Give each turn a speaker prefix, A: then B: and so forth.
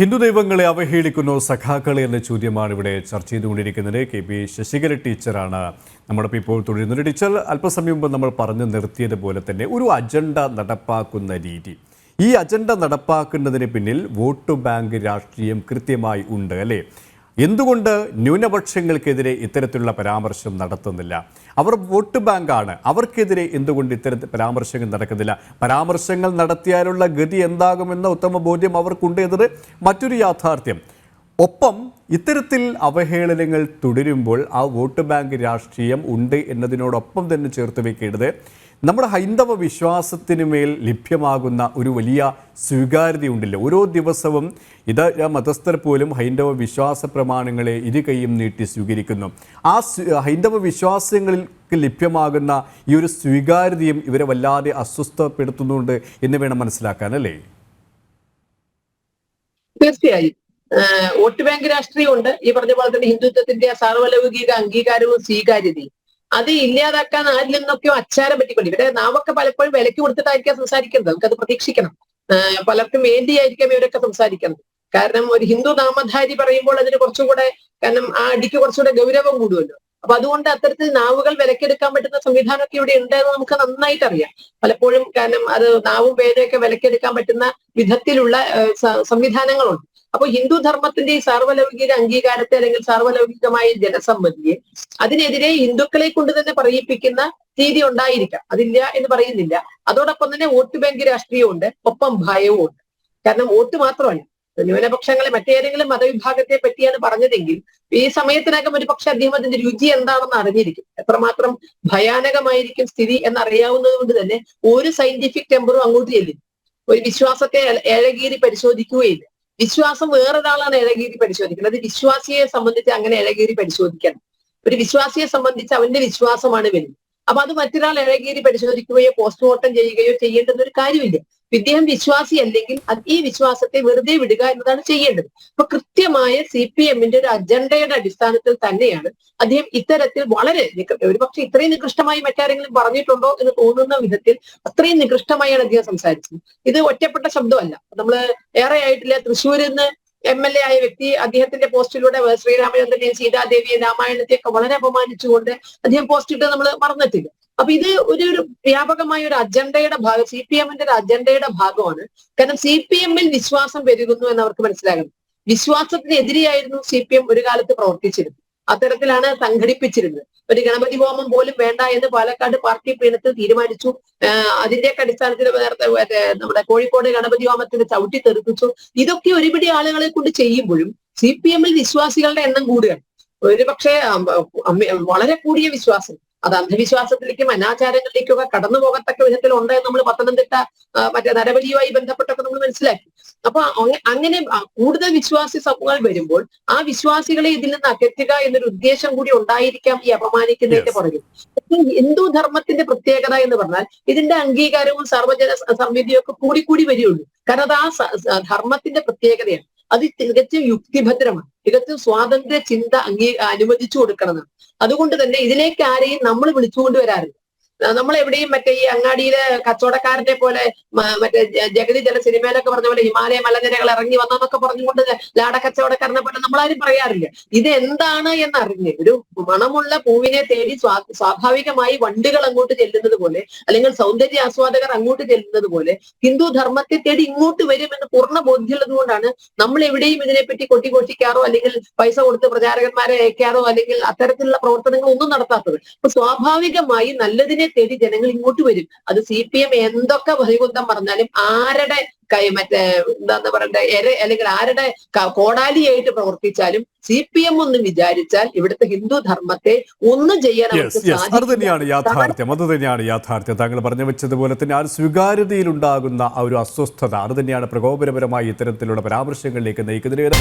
A: ഹിന്ദു ദൈവങ്ങളെ അവഹേളിക്കുന്നു സഖാക്കളെ എന്ന ചോദ്യമാണ് ഇവിടെ ചർച്ച ചെയ്തുകൊണ്ടിരിക്കുന്നത്. കെ പി ശശികല ടീച്ചറാണ് നമ്മുടെ ഇപ്പോൾ തുടരുന്നത്. ടീച്ചർ അല്പസമയം മുമ്പ് നമ്മൾ പറഞ്ഞു നിർത്തിയതുപോലെ തന്നെ ഒരു അജണ്ട നടപ്പാക്കുന്ന രീതി. ഈ അജണ്ട നടപ്പാക്കുന്നതിന് പിന്നിൽ വോട്ട് ബാങ്ക് രാഷ്ട്രീയം കൃത്യമായി ഉണ്ട് അല്ലേ? എന്തുകൊണ്ട് ന്യൂനപക്ഷങ്ങൾക്കെതിരെ ഇത്തരത്തിലുള്ള പരാമർശം നടത്തുന്നില്ല? അവർ വോട്ട് ബാങ്കാണ്. അവർക്കെതിരെ എന്തുകൊണ്ട് ഇത്തരത്തിൽ പരാമർശങ്ങൾ നടക്കുന്നില്ല? പരാമർശങ്ങൾ നടത്തിയാലുള്ള ഗതി എന്താകുമെന്ന ഉത്തമ ബോധ്യം അവർക്കുണ്ട് എന്നത് മറ്റൊരു യാഥാർത്ഥ്യം. ഒപ്പം ഇത്തരത്തിൽ അവഹേളനങ്ങൾ തുടരുമ്പോൾ ആ വോട്ട് ബാങ്ക് രാഷ്ട്രീയം ഉണ്ട് എന്നതിനോടൊപ്പം തന്നെ ചേർത്ത് വെക്കേണ്ടത് നമ്മുടെ ഹൈന്ദവ വിശ്വാസത്തിന് മേൽ ലഭ്യമാകുന്ന ഒരു വലിയ സ്വീകാര്യതയുണ്ടല്ലോ. ഓരോ ദിവസവും ഇത് മതസ്ഥർ പോലും ഹൈന്ദവ വിശ്വാസ പ്രമാണങ്ങളെ ഇരു കൈയും നീട്ടി സ്വീകരിക്കുന്നു. ആ ഹൈന്ദവ വിശ്വാസങ്ങൾക്ക് ലഭ്യമാകുന്ന ഈ ഒരു സ്വീകാര്യതയും ഇവരെ വല്ലാതെ അസ്വസ്ഥപ്പെടുത്തുന്നുണ്ട് എന്ന് വേണം മനസ്സിലാക്കാൻ അല്ലേ?
B: തീർച്ചയായും. വോട്ട് ബാങ്ക് രാഷ്ട്രീയമുണ്ട്. ഈ പറഞ്ഞ പോലെ തന്നെ ഹിന്ദുത്വത്തിന്റെ സാർവലൗകിക അംഗീകാരവും സ്വീകാര്യതയും. അത് ഇല്ലാതാക്കാൻ ആരിൽ നിന്നൊക്കെയോ അച്ചാരം പറ്റിക്കൊണ്ട് ഇവിടെ നാമൊക്കെ പലപ്പോഴും വിലക്ക് കൊടുത്തിട്ടായിരിക്കാം സംസാരിക്കുന്നത്. നമുക്കത് പ്രതീക്ഷിക്കണം. പലർക്കും വേണ്ടിയായിരിക്കാം ഇവരൊക്കെ സംസാരിക്കുന്നത്. കാരണം ഒരു ഹിന്ദു നാമധാരി പറയുമ്പോൾ അതിന് കുറച്ചുകൂടെ കാരണം ആ അടിക്ക് കുറച്ചുകൂടെ ഗൗരവം കൂടുമല്ലോ. അപ്പൊ അതുകൊണ്ട് അത്തരത്തിൽ നാവുകൾ വിലക്കെടുക്കാൻ പറ്റുന്ന സംവിധാനമൊക്കെ ഇവിടെ ഉണ്ടെന്ന് നമുക്ക് നന്നായിട്ട് അറിയാം. പലപ്പോഴും കാരണം അത് നാവും പേരെയൊക്കെ വിലക്കെടുക്കാൻ പറ്റുന്ന വിധത്തിലുള്ള സംവിധാനങ്ങളുണ്ട്. അപ്പൊ ഹിന്ദു ധർമ്മത്തിന്റെ ഈ സാർവലൗകിക അംഗീകാരത്തെ അല്ലെങ്കിൽ സാർവലൗകികമായ ജനസമ്മതിയെ അതിനെതിരെ ഹിന്ദുക്കളെ കൊണ്ട് തന്നെ പറയിപ്പിക്കുന്ന രീതി ഉണ്ടായിരിക്കാം. അതില്ല എന്ന് പറയുന്നില്ല. അതോടൊപ്പം തന്നെ വോട്ട് ബാങ്ക് രാഷ്ട്രീയമുണ്ട് ഒപ്പം ഭയവും ഉണ്ട് കാരണം വോട്ട് മാത്രമല്ല. ന്യൂനപക്ഷങ്ങളെ മറ്റേതെങ്കിലും മതവിഭാഗത്തെ പറ്റിയാണ് പറഞ്ഞതെങ്കിൽ ഈ സമയത്തിനകം ഒരു പക്ഷെ അദ്ദേഹം അതിന്റെ രുചി എന്താണെന്ന് അറിഞ്ഞിരിക്കും. എത്രമാത്രം ഭയാനകമായിരിക്കും സ്ഥിതി എന്നറിയാവുന്നത് കൊണ്ട് തന്നെ ഒരു സയന്റിഫിക് ടെമ്പറും അങ്ങോട്ട് ചെല്ലില്ല. ഒരു വിശ്വാസത്തെ ഏഴകീരി പരിശോധിക്കുകയില്ല. വിശ്വാസം വേറൊരാളാണ് ഇഴകീരി പരിശോധിക്കുന്നത്. വിശ്വാസിയെ സംബന്ധിച്ച് അങ്ങനെ ഇഴകീരി പരിശോധിക്കണം. ഒരു വിശ്വാസിയെ സംബന്ധിച്ച് അവന്റെ വിശ്വാസമാണ് വലുത്. അപ്പൊ അത് മറ്റൊരാൾ ഇഴകീരി പരിശോധിക്കുകയോ പോസ്റ്റ്മോർട്ടം ചെയ്യുകയോ ചെയ്യേണ്ടുന്ന ഒരു കാര്യമില്ല. ഇദ്ദേഹം വിശ്വാസി അല്ലെങ്കിൽ ഈ വിശ്വാസത്തെ വെറുതെ വിടുക എന്നതാണ് ചെയ്യേണ്ടത്. അപ്പൊ കൃത്യമായ സി പി എമ്മിന്റെ ഒരു അജണ്ടയുടെ അടിസ്ഥാനത്തിൽ തന്നെയാണ് അദ്ദേഹം ഇത്തരത്തിൽ വളരെ ഒരുപക്ഷെ ഇത്രയും നികൃഷ്ടമായി മറ്റാരെങ്കിലും പറഞ്ഞിട്ടുണ്ടോ എന്ന് തോന്നുന്ന വിധത്തിൽ അത്രയും നികൃഷ്ടമായാണ് അദ്ദേഹം സംസാരിച്ചത്. ഇത് ഒറ്റപ്പെട്ട ശബ്ദമല്ല. നമ്മൾ ഏറെ ആയിട്ടില്ല. തൃശ്ശൂരിൽ നിന്ന് എം എൽ എ ആയ വ്യക്തി അദ്ദേഹത്തിന്റെ പോസ്റ്റിലൂടെ ശ്രീരാമചന്ദ്രനെയും സീതാദേവിയെ രാമായണത്തെയൊക്കെ വളരെ അപമാനിച്ചുകൊണ്ട് അദ്ദേഹം പോസ്റ്റ് ഇട്ട് നമ്മൾ മറന്നിട്ടില്ല. അപ്പൊ ഇത് ഒരു ഒരു വ്യാപകമായ ഒരു അജണ്ടയുടെ ഭാഗം സി പി എമ്മിന്റെ ഒരു അജണ്ടയുടെ ഭാഗമാണ്. കാരണം സി പി എമ്മിൽ വിശ്വാസം പെരുകുന്നു എന്ന് അവർക്ക് മനസ്സിലാകണം വിശ്വാസത്തിനെതിരെയായിരുന്നു സി പി എം ഒരു കാലത്ത് പ്രവർത്തിച്ചിരുന്നത്. അത്തരത്തിലാണ് സംഘടിപ്പിച്ചിരുന്നത്. ഒരു ഗണപതി ഹോമം പോലും വേണ്ട എന്ന് പാലക്കാട് പാർട്ടി പീഠത്തിൽ തീരുമാനിച്ചു. അതിന്റെ അതിന്റെയൊക്കെ അടിസ്ഥാനത്തിൽ നമ്മുടെ കോഴിക്കോട് ഗണപതി ഹോമത്തിന് ചവിട്ടി തെറിപ്പിച്ചു. ഇതൊക്കെ ഒരുപിടി ആളുകളെ കൊണ്ട് ചെയ്യുമ്പോഴും സി പി എമ്മിൽ വിശ്വാസികളുടെ എണ്ണം കൂടുകയാണ്. ഒരു പക്ഷേ വളരെ കൂടിയ വിശ്വാസം. അത് അന്ധവിശ്വാസത്തിലേക്കും അനാചാരങ്ങളിലേക്കും ഒക്കെ കടന്നു പോകത്തക്ക വിധത്തിൽ ഉണ്ട് എന്ന് നമ്മൾ പത്തനംതിട്ട മറ്റേ നരബലിയുമായി ബന്ധപ്പെട്ടൊക്കെ നമ്മൾ മനസ്സിലാക്കി. അപ്പൊ അങ്ങനെ കൂടുതൽ വിശ്വാസി സമൂഹങ്ങൾ വരുമ്പോൾ ആ വിശ്വാസികളെ ഇതിൽ നിന്ന് അകറ്റുക എന്നൊരു ഉദ്ദേശം കൂടി ഉണ്ടായിരിക്കാം ഈ അപമാനിക്കുന്നതിന്റെ. പുറകിൽ. ഹിന്ദു ധർമ്മത്തിന്റെ പ്രത്യേകത എന്ന് പറഞ്ഞാൽ ഇതിന്റെ അംഗീകാരവും സർവജന സംവിധിയും ഒക്കെ കൂടി കൂടി വരികയുള്ളൂ. കാരണം അത് ആ ധർമ്മത്തിന്റെ പ്രത്യേകതയാണ്. അത് തികച്ചും യുക്തിഭദ്രമാണ്. തികച്ചും സ്വാതന്ത്ര്യ ചിന്ത അംഗീ അനുവദിച്ചു കൊടുക്കണമെന്നാണ്. അതുകൊണ്ട് തന്നെ ഇതിലേക്ക് ആരെയും നമ്മൾ വിളിച്ചുകൊണ്ട് വരാറില്ല. നമ്മൾ എവിടെയും മറ്റേ ഈ അങ്ങാടിയിലെ കച്ചവടക്കാരനെ പോലെ മറ്റേ ജഗതി ജല സിനിമയിലൊക്കെ പറഞ്ഞ പോലെ ഹിമാലയ മലനിരകൾ ഇറങ്ങി വന്നെന്നൊക്കെ പറഞ്ഞുകൊണ്ട് ലാട കച്ചവടക്കാരനെ പോലെ നമ്മളാരും പറയാറില്ല. ഇത് എന്താണ് എന്നറിഞ്ഞ് ഒരു മണമുള്ള പൂവിനെ തേടി സ്വാ സ്വാഭാവികമായി വണ്ടികൾ അങ്ങോട്ട് ചെല്ലുന്നത് പോലെ അല്ലെങ്കിൽ സൗന്ദര്യ ആസ്വാദകർ അങ്ങോട്ട് ചെല്ലുന്നത് പോലെ ഹിന്ദു ധർമ്മത്തെ തേടി ഇങ്ങോട്ട് വരും എന്ന് പൂർണ ബോധ്യമുള്ളത് കൊണ്ടാണ് നമ്മൾ എവിടെയും ഇതിനെപ്പറ്റി കൊട്ടിഘോഷിക്കാറോ അല്ലെങ്കിൽ പൈസ കൊടുത്ത് പ്രചാരകന്മാരെ അയക്കാറോ അല്ലെങ്കിൽ അത്തരത്തിലുള്ള പ്രവർത്തനങ്ങൾ ഒന്നും നടത്താത്തത്. അപ്പൊ സ്വാഭാവികമായി നല്ലതിനെ തേടി ജനങ്ങൾ ഇങ്ങോട്ട് വരും? അത് സി പി എം എന്തൊക്കെ വൈകുന്തം പറഞ്ഞാലും ആരുടെ കൈ മറ്റേ എന്താന്ന് പറയണ്ടേ എര അല്ലെങ്കിൽ ആരുടെ കോടാലിയായിട്ട് പ്രവർത്തിച്ചാലും സി പി എം ഒന്ന് വിചാരിച്ചാൽ ഇവിടുത്തെ ഹിന്ദു ധർമ്മത്തെ ഒന്നും ചെയ്യാൻ
A: അത് തന്നെയാണ് യാഥാർത്ഥ്യം. അത് തന്നെയാണ് യാഥാർത്ഥ്യം. താങ്കൾ പറഞ്ഞു വെച്ചതുപോലെ തന്നെ ആ സ്വീകാര്യതയിൽ ഉണ്ടാകുന്ന ആ ഒരു അസ്വസ്ഥത അത് തന്നെയാണ് പ്രകോപനപരമായി ഇത്തരത്തിലുള്ള പരാമർശങ്ങളിലേക്ക് നയിക്കുന്നത്.